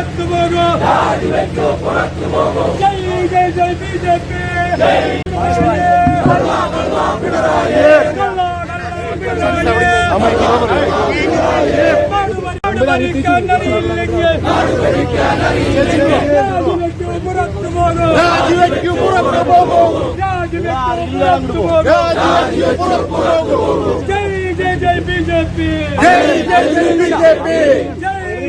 പുറത്തു പോകൂ. ജയ് ജയ് ജയ് ബി ജെ പി. പുറത്തു പോകൂ. രാജിവെക്കൂ പുറത്തു പോകൂ. ജയ് ജയ് ജയ് ബി ജെ പി. ജയ് ജയ് ജയ് ബി ജെ പി.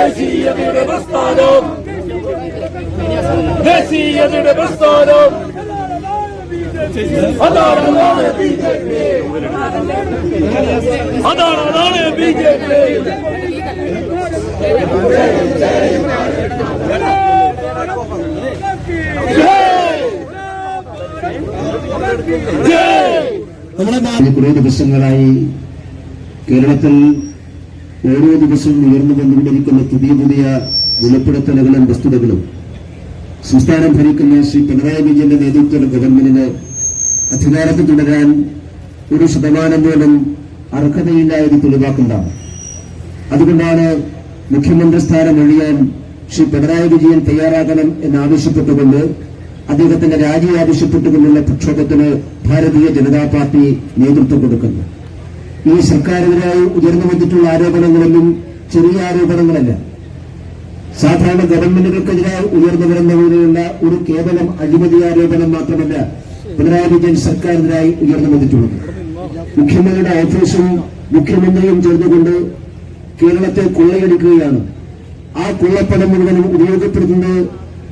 ദേശീയതയുടെ പ്രസ്ഥാനം. ദേശീയതയുടെ പ്രസ്ഥാനം. അതാണ് അതാണ് ബി ജെ പി. അതാണ് അതാണ് ബി ജെ പി. കഴിഞ്ഞ കുറേ ദിവസങ്ങളായി കേരളത്തിൽ ഓരോ ദിവസവും ഉയർന്നു വന്നുകൊണ്ടിരിക്കുന്ന പുതിയ പുതിയ വെളിപ്പെടുത്തലുകളും വസ്തുതകളും. സംസ്ഥാനം ഭരിക്കുന്ന ശ്രീ പിണറായി വിജയന്റെ നേതൃത്വത്തിലുള്ള ഗവൺമെന്റിന് അധികാരത്തിൽ തുടരാൻ ഒരു ശതമാനം പോലും അർഹതയില്ല എന്ന് തെളിവാക്കുന്നതാണ് അതുകൊണ്ടാണ് മുഖ്യമന്ത്രി സ്ഥാനം ഒഴിയാൻ ശ്രീ പിണറായി വിജയൻ തയ്യാറാകണം എന്നാവശ്യപ്പെട്ടുകൊണ്ട് അദ്ദേഹത്തിന്റെ രാജി ആവശ്യപ്പെട്ടുകൊണ്ടുള്ള പ്രക്ഷോഭത്തിന് ഭാരതീയ ജനതാ പാർട്ടി നേതൃത്വം കൊടുക്കുന്നു ഈ സർക്കാരിനെതിരായി ഉയർന്നു വന്നിട്ടുള്ള ആരോപണങ്ങളൊന്നും ചെറിയ ആരോപണങ്ങളല്ല. സാധാരണ ഗവൺമെന്റുകൾക്കെതിരായി ഉയർന്നു വരുന്ന പോലെയുള്ള ഒരു കേവലം അഴിമതി ആരോപണം മാത്രമല്ല പിണറായി വിജയൻ സർക്കാരിനെതിരായി ഉയർന്നു വന്നിട്ടുള്ളത്. മുഖ്യമന്ത്രിയുടെ ഓഫീസും മുഖ്യമന്ത്രിയും ചേർന്നുകൊണ്ട് കേരളത്തെ കൊള്ളയടിക്കുകയാണ്. ആ കൊള്ളപ്പണം മുഴുവനും ഉപയോഗപ്പെടുത്തുന്നത്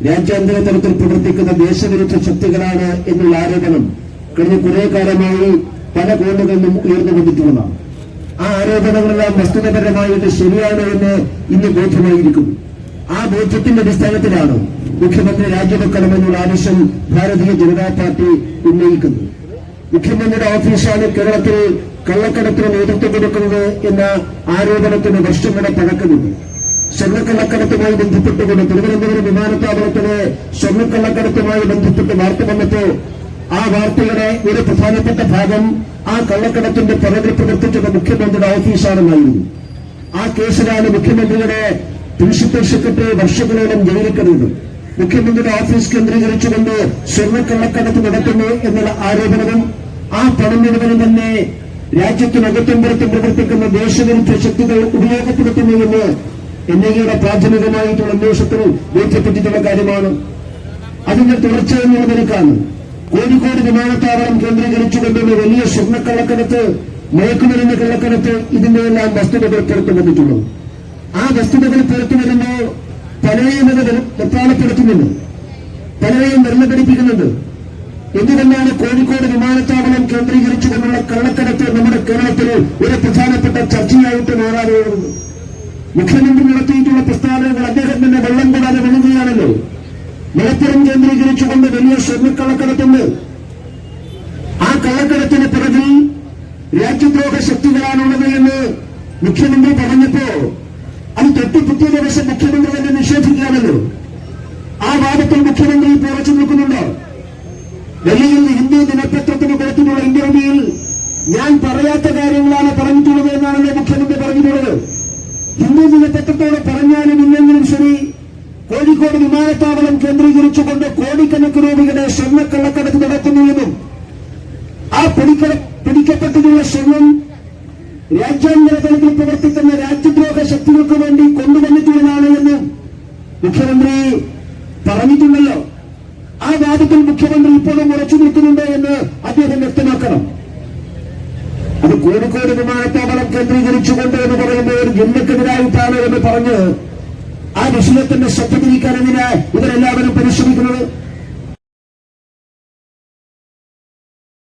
രാജ്യാന്തര തലത്തിൽ പ്രവർത്തിക്കുന്ന ദേശവിരുദ്ധ ശക്തികളാണ് എന്നുള്ള ആരോപണം കഴിഞ്ഞ കുറെ കാലമായി പല കോണുകളിലും ഉയർന്നു വന്നിട്ടുള്ളതാണ്. ആ ആരോപണങ്ങളെല്ലാം വസ്തുതപരമായിട്ട് ശരിയാണ് എന്ന് ഇന്ന് ബോധ്യമായിരിക്കുന്നു ആ ബോധ്യത്തിന്റെ അടിസ്ഥാനത്തിലാണ് മുഖ്യമന്ത്രി രാജിവെക്കണമെന്നുള്ള ആവശ്യം ഭാരതീയ ജനതാ പാർട്ടി ഉന്നയിക്കുന്നത്. മുഖ്യമന്ത്രിയുടെ ഓഫീസാണ് കേരളത്തിൽ കള്ളക്കടത്തിന് നേതൃത്വം കൊടുക്കുന്നത് എന്ന ആരോപണത്തിന് വർഷങ്ങളുടെ പഴക്കമുണ്ട്. സ്വർണക്കള്ളക്കടത്തുമായി ബന്ധപ്പെട്ടുകൊണ്ട് തിരുവനന്തപുരം വിമാനത്താവളത്തിലെ സ്വർണക്കള്ളക്കടത്തുമായി ബന്ധപ്പെട്ട് വാർത്ത വന്നപ്പോ ആ വാർത്തയുടെ ഒരു പ്രധാനപ്പെട്ട ഭാഗം ആ കള്ളക്കടത്തിന്റെ പിറകിൽ പ്രവർത്തിച്ചത് മുഖ്യമന്ത്രിയുടെ ഓഫീസാണെന്നായിരുന്നു ആ കേസിലാണ് മുഖ്യമന്ത്രിയുടെ പ്രിൻസിപ്പൽ സെക്രട്ടറി വർഷങ്ങളോളം ജയിലിൽ മുഖ്യമന്ത്രിയുടെ ഓഫീസ് കേന്ദ്രീകരിച്ചുകൊണ്ട് സ്വർണക്കള്ളക്കടത്ത് നടത്തുന്നു എന്നുള്ള ആരോപണവും ആ പണം മുഴുവനും തന്നെ രാജ്യത്തിനകത്തും പുറത്തും പ്രവർത്തിക്കുന്ന ദേശവിരുദ്ധ ശക്തികൾ ഉപയോഗപ്പെടുത്തുന്നുവെന്ന് എൻ ഐ എയുടെ പ്രാഥമികമായിട്ടുള്ള അന്വേഷണത്തിൽ ബോധ്യപ്പെട്ടിട്ടുള്ള കാര്യമാണ്. അതിന്റെ തുടർച്ച എന്നുള്ള നിലക്കാണ് കോഴിക്കോട് വിമാനത്താവളം കേന്ദ്രീകരിച്ചുകൊണ്ടുള്ള വലിയ സ്വർണക്കള്ളക്കടത്ത് മയക്കുമരുന്ന് കള്ളക്കടത്ത് ഇതിന്റെ എല്ലാം വസ്തുതകൾ പുറത്തു വന്നിട്ടുള്ളത് ആ വസ്തുതകൾ പുറത്തു വരുമ്പോൾ പലരെയും അത് വെപ്പാളപ്പെടുത്തുന്നുണ്ട് പലരെയും വെള്ളപിടിപ്പിക്കുന്നുണ്ട് എന്തുകൊണ്ടാണ് കോഴിക്കോട് വിമാനത്താവളം കേന്ദ്രീകരിച്ചുകൊണ്ടുള്ള കള്ളക്കടത്ത് നമ്മുടെ കേരളത്തിൽ ഒരു പ്രധാനപ്പെട്ട ചർച്ചയായിട്ട് മാറാതെ മുഖ്യമന്ത്രി നടത്തിയിട്ടുള്ള പ്രസ്താവനകൾ അദ്ദേഹം തന്നെ വെള്ളം കൂടാതെ വിളുകയാണല്ലോ മലപ്പുറം കേന്ദ്രീകരിച്ചുകൊണ്ട് വലിയ സ്വർണക്കള്ളക്കടത്തുണ്ട് ആ കള്ളക്കടത്തിന് പിറകിൽ രാജ്യദ്രോഹ ശക്തികളാണുള്ളത് എന്ന് മുഖ്യമന്ത്രി പറഞ്ഞപ്പോ അത് തൊട്ട് ദിവസം മുഖ്യമന്ത്രി തന്നെ നിഷേധിക്കുകയാണല്ലോ. ആ വാദത്തിൽ മുഖ്യമന്ത്രി പുറച്ചു നിൽക്കുന്നുണ്ട്. നിൽക്കുന്നുണ്ടോ ഡൽഹിയിൽ ഹിന്ദു ദിനപത്രത്തിന് കൊടുത്തിട്ടുള്ള ഇന്റർവ്യൂവിൽ ഞാൻ പറയാത്ത കാര്യങ്ങളാണ് പറഞ്ഞിട്ടുള്ളത് എന്നാണല്ലോ മുഖ്യമന്ത്രി പറഞ്ഞിട്ടുള്ളത്. ഹിന്ദു ദിനപത്രത്തോട് പറഞ്ഞാലും ഇല്ലെങ്കിലും ശരി കോഴിക്കോട് വിമാനത്താവളം കേന്ദ്രീകരിച്ചുകൊണ്ട് കോടിക്കണക്കിന് രൂപയുടെ സ്വർണക്കള്ളക്കടത്ത് നടക്കുന്നുവെന്നും ആ പിടിക്ക പിടിക്കപ്പെട്ടിട്ടുള്ള സ്വർണം രാജ്യാന്തര തലത്തിൽ പ്രവർത്തിക്കുന്ന രാജ്യദ്രോഹ ശക്തികൾക്ക് വേണ്ടി കൊണ്ടുവന്നിട്ടുള്ളതാണ് എന്ന് മുഖ്യമന്ത്രി പറഞ്ഞിട്ടുണ്ടല്ലോ. ആ വാദത്തിൽ മുഖ്യമന്ത്രി ഇപ്പോഴും ഉറച്ചു നിൽക്കുന്നുണ്ടോ എന്ന് അദ്ദേഹം വ്യക്തമാക്കണം. അത് കോഴിക്കോട് വിമാനത്താവളം കേന്ദ്രീകരിച്ചുകൊണ്ട് എന്ന് പറയുമ്പോൾ ഒരു ജില്ലക്കെതിരായിട്ടാണ് എന്ന് പറഞ്ഞ് വിഷയത്തിന്റെ ശ്രദ്ധ തിരിക്കാൻ എന്തിനാ ഇവരെല്ലാവരും പരിശ്രമിക്കുന്നത്?